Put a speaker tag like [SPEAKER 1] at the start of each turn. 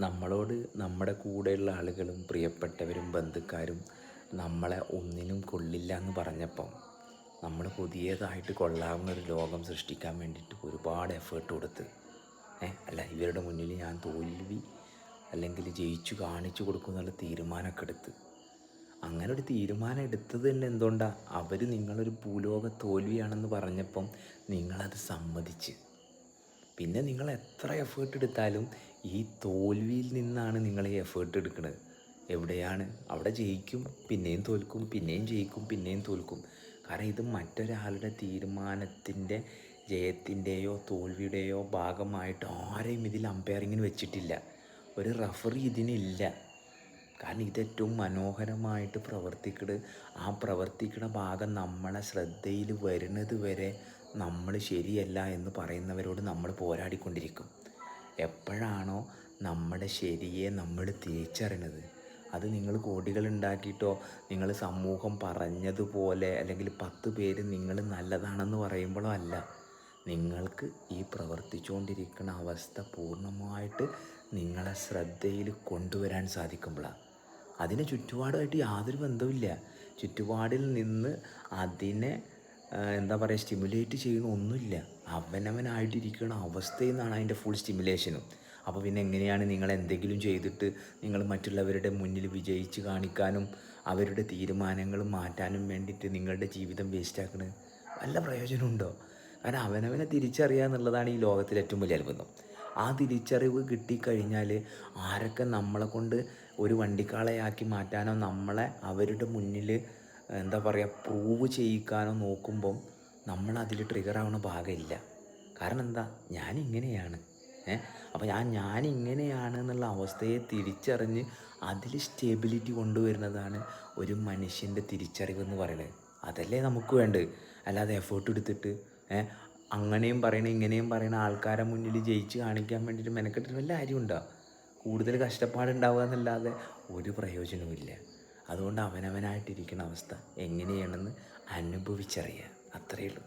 [SPEAKER 1] നമ്മളോട് നമ്മുടെ കൂടെയുള്ള ആളുകളും പ്രിയപ്പെട്ടവരും ബന്ധുക്കാരും നമ്മളെ ഒന്നിനും കൊള്ളില്ല എന്ന് പറഞ്ഞപ്പം നമ്മൾ പുതിയതായിട്ട് കൊള്ളാവുന്ന ഒരു ലോകം സൃഷ്ടിക്കാൻ വേണ്ടിയിട്ട് ഒരുപാട് എഫേർട്ട് കൊടുത്ത് ഏ അല്ല ഇവരുടെ മുന്നിൽ ഞാൻ തോൽവി അല്ലെങ്കിൽ ജയിച്ചു കാണിച്ചു കൊടുക്കും എന്നുള്ള തീരുമാനമൊക്കെ എടുത്ത്. അങ്ങനെ ഒരു തീരുമാനം എടുത്തത് തന്നെ എന്തുകൊണ്ടാണ് അവർ നിങ്ങളൊരു ഭൂലോക തോൽവിയാണെന്ന് പറഞ്ഞപ്പം നിങ്ങളത് സമ്മതിച്ച്. പിന്നെ നിങ്ങൾ എത്ര എഫേർട്ട് എടുത്താലും ഈ തോൽവിയിൽ നിന്നാണ് നിങ്ങൾ ഈ എഫേർട്ട് എടുക്കുന്നത് എവിടെയാണ്? അവിടെ ജയിക്കും പിന്നെയും തോൽക്കും പിന്നെയും ജയിക്കും പിന്നെയും തോൽക്കും. കാരണം ഇത് മറ്റൊരാളുടെ തീരുമാനത്തിന്റെ ജയത്തിന്റെയോ തോൽവിയുടെയോ ഭാഗമായിട്ട് ആരെയും ഇതിൽ അമ്പയറിങ്ങിന് വെച്ചിട്ടില്ല. ഒരു റഫറി ഇതിനില്ല കാരണം ഇതേറ്റവും മനോഹരമായിട്ട് പ്രവർത്തിക്കുന്നത് ആ പ്രവർത്തിക്കുന്ന ഭാഗം നമ്മളെ ശ്രദ്ധയിൽ വരുന്നത് വരെ നമ്മൾ ശരിയല്ല എന്ന് പറയുന്നവരോട് നമ്മൾ പോരാടിക്കൊണ്ടിരിക്കും. എപ്പോഴാണോ നമ്മുടെ ശരിയെ നമ്മൾ തിരിച്ചറിയണത് അത് നിങ്ങൾ കോടികൾ ഉണ്ടാക്കിയിട്ടോ നിങ്ങൾ സമൂഹം പറഞ്ഞതുപോലെ അല്ലെങ്കിൽ പത്ത് പേര് നിങ്ങൾ നല്ലതാണെന്ന് പറയുമ്പോഴോ അല്ല. നിങ്ങൾക്ക് ഈ പ്രവർത്തിച്ചുകൊണ്ടിരിക്കുന്ന അവസ്ഥ പൂർണമായിട്ട് നിങ്ങളെ ശ്രദ്ധയിൽ കൊണ്ടുവരാൻ സാധിക്കുമ്പോഴാണ്. അതിന് ചുറ്റുപാടുമായിട്ട് യാതൊരു ബന്ധവുമില്ല. ചുറ്റുപാടിൽ നിന്ന് അതിനെ എന്താ പറയുക സ്റ്റിമുലേറ്റ് ചെയ്യുന്ന ഒന്നുമില്ല. അവനവനായിട്ടിരിക്കുന്ന അവസ്ഥയിൽ നിന്നാണ് അതിന്റെ ഫുൾ സ്റ്റിമുലേഷനും അപ്പോൾ പിന്നെ എങ്ങനെയാണ് നിങ്ങൾ എന്തെങ്കിലും ചെയ്തിട്ട് നിങ്ങൾ മറ്റുള്ളവരുടെ മുന്നിൽ വിജയിച്ച് കാണിക്കാനും അവരുടെ തീരുമാനങ്ങൾ മാറ്റാനും വേണ്ടിയിട്ട് നിങ്ങളുടെ ജീവിതം വേസ്റ്റാക്കുന്നത് വല്ല പ്രയോജനമുണ്ടോ കാരണം അവനവനെ തിരിച്ചറിയുക എന്നുള്ളതാണ് ഈ ലോകത്തിലെ ഏറ്റവും വലിയ അത്ഭുതം. ആ തിരിച്ചറിവ് കിട്ടിക്കഴിഞ്ഞാൽ ആരൊക്കെ നമ്മളെ കൊണ്ട് ഒരു വണ്ടിക്കാളയാക്കി മാറ്റാനോ നമ്മളെ അവരുടെ മുന്നിൽ എന്താ പറയുക പ്രൂവ് ചെയ്യിക്കാനോ നോക്കുമ്പം നമ്മൾ അതിൽ ട്രിഗർ ആവുന്ന ഭാഗമില്ല. കാരണം എന്താ ഞാൻ ഇങ്ങനെയാണ് ഏഹ് അപ്പോൾ ഞാൻ ഞാൻ ഇങ്ങനെയാണ് എന്നുള്ള അവസ്ഥയെ തിരിച്ചറിഞ്ഞ് അതിൽ സ്റ്റെബിലിറ്റി കൊണ്ടുവരുന്നതാണ് ഒരു മനുഷ്യന്റെ തിരിച്ചറിവെന്ന് പറയുന്നത് അതല്ലേ നമുക്ക് വേണ്ടത്. അല്ലാതെ എഫേർട്ട് എടുത്തിട്ട് ഏഹ് അങ്ങനെയും പറയണ ഇങ്ങനെയും പറയണ ആൾക്കാരെ മുന്നിൽ ജയിച്ച് കാണിക്കാൻ വേണ്ടിയിട്ട് മെനക്കെട്ടിട്ട് വല്ല കാര്യമുണ്ടോ? കൂടുതൽ കഷ്ടപ്പാടുണ്ടാവുക എന്നല്ലാതെ ഒരു പ്രയോജനവുമില്ല. അതുകൊണ്ട് അവനവനായിട്ടിരിക്കുന്ന അവസ്ഥ എങ്ങനെയാണെന്ന് അനുഭവിച്ചറിയുക. അത്രയേ ഉള്ളൂ.